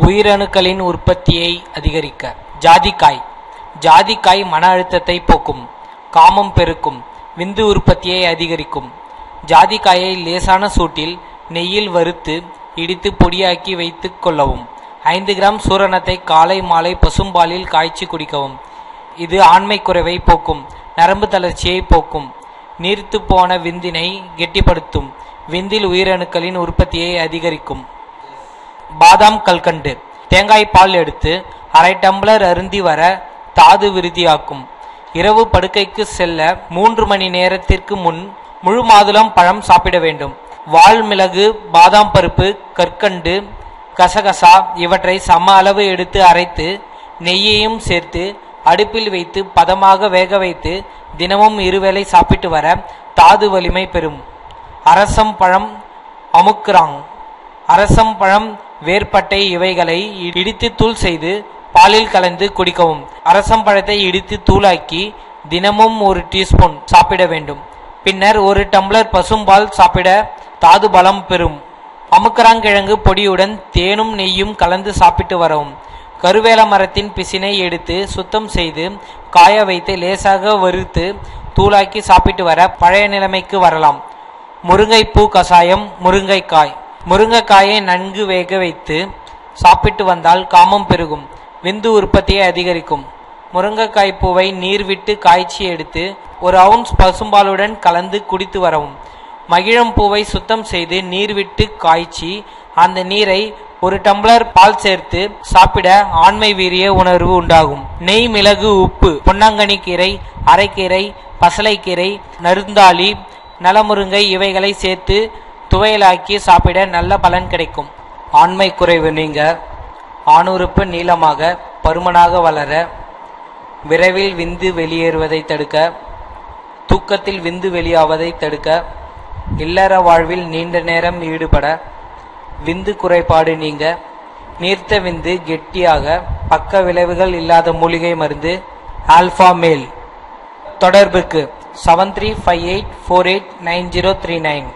உயிரணுக்களின் உற்பத்தியை அதிகரிக்க. ஜாதிக்காய். ஜாதிக்காய் மன அழுத்தத்தை போக்கும். காமம் பெருக்கும். விந்து உற்பத்தியை அதிகரிக்கும். ஜாதிக்காயை லேசான சூட்டில் நெய்யில் வறுத்து இடித்து பொடியாக்கி வைத்து கொள்ளவும். ஐந்து கிராம் சூரணத்தை காலை மாலை பசும்பாலில் காய்ச்சி குடிக்கவும். இது ஆண்மை குறைவை போக்கும். நரம்பு தளர்ச்சியை போக்கும். நீர்த்து போன விந்தினை கெட்டிப்படுத்தும். விந்தில் உயிரணுக்களின் உற்பத்தியை அதிகரிக்கும். பாதாம் கல்கண்டு. தேங்காய் பால் எடுத்து அரை டம்ளர் அருந்தி வர தாது விருதியாக்கும். இரவு படுக்கைக்கு செல்ல மூன்று மணி நேரத்திற்கு முன் முழு மாதுளம் பழம் சாப்பிட வேண்டும். வால் மிளகு பாதாம் பருப்பு கற்கண்டு கசகசா இவற்றை சம அளவு எடுத்து அரைத்து நெய்யையும் சேர்த்து அடுப்பில் வைத்து பதமாக வேக வைத்து தினமும் இருவேளை சாப்பிட்டு வர தாது வலிமை பெறும். அரசம் பழம் அமுக்குராங் அரசம் பழம் வேர்பட்டை இவைகளை இடித்து தூள் செய்து பாலில் கலந்து குடிக்கவும். அரசம் பழத்தை இடித்து தூளாக்கி தினமும் ஒரு டீஸ்பூன் சாப்பிட வேண்டும். பின்னர் ஒரு டம்ளர் பசும்பால் சாப்பிட தாது பலம் பெறும். அமுக்கராங்கிழங்கு பொடியுடன் தேனும் நெய்யும் கலந்து சாப்பிட்டு வரவும். கருவேல மரத்தின் பிசினை எடுத்து சுத்தம் செய்து காய வைத்து லேசாக வறுத்து தூளாக்கி சாப்பிட்டு வர பழைய நிலைமைக்கு வரலாம். முருங்கைப்பூ கசாயம் முருங்கைக்காய். முருங்கைக்காயை நன்கு வேக வைத்து சாப்பிட்டு வந்தால் காமம் பெருகும் விந்து உற்பத்தியை அதிகரிக்கும். முருங்கைக்காய் பூவை நீர் விட்டு காய்ச்சி எடுத்து ஒரு அவுன்ஸ் பசும்பாலுடன் கலந்து குடித்து வரவும். மகிழம் பூவை சுத்தம் செய்து நீர் விட்டு காய்ச்சி அந்த நீரை ஒரு டம்ளர் பால் சேர்த்து சாப்பிட ஆண்மை வீரிய உணர்வு உண்டாகும். நெய் மிளகு உப்பு பொன்னாங்கனி கீரை அரைக்கீரை பசலைக்கீரை நருந்தாளி நலமுருங்கை இவைகளை சேர்த்து துவையலாக்கி சாப்பிட நல்ல பலன் கிடைக்கும். ஆண்மை குறைவு நீங்க. ஆணுறுப்பு நீளமாக பருமனாக வளர விரைவில் விந்து வெளியேறுவதை தடுக்க தூக்கத்தில் விந்து வெளியாவதை தடுக்க இல்லற வாழ்வில் நீண்ட நேரம் ஈடுபட விந்து குறைபாடு நீங்க. நீர்த்த விந்து கெட்டியாக பக்க விளைவுகள் இல்லாத மூலிகை மருந்து ஆல்பா மேல். தொடர்புக்கு seven three five eight four eight nine zero three nine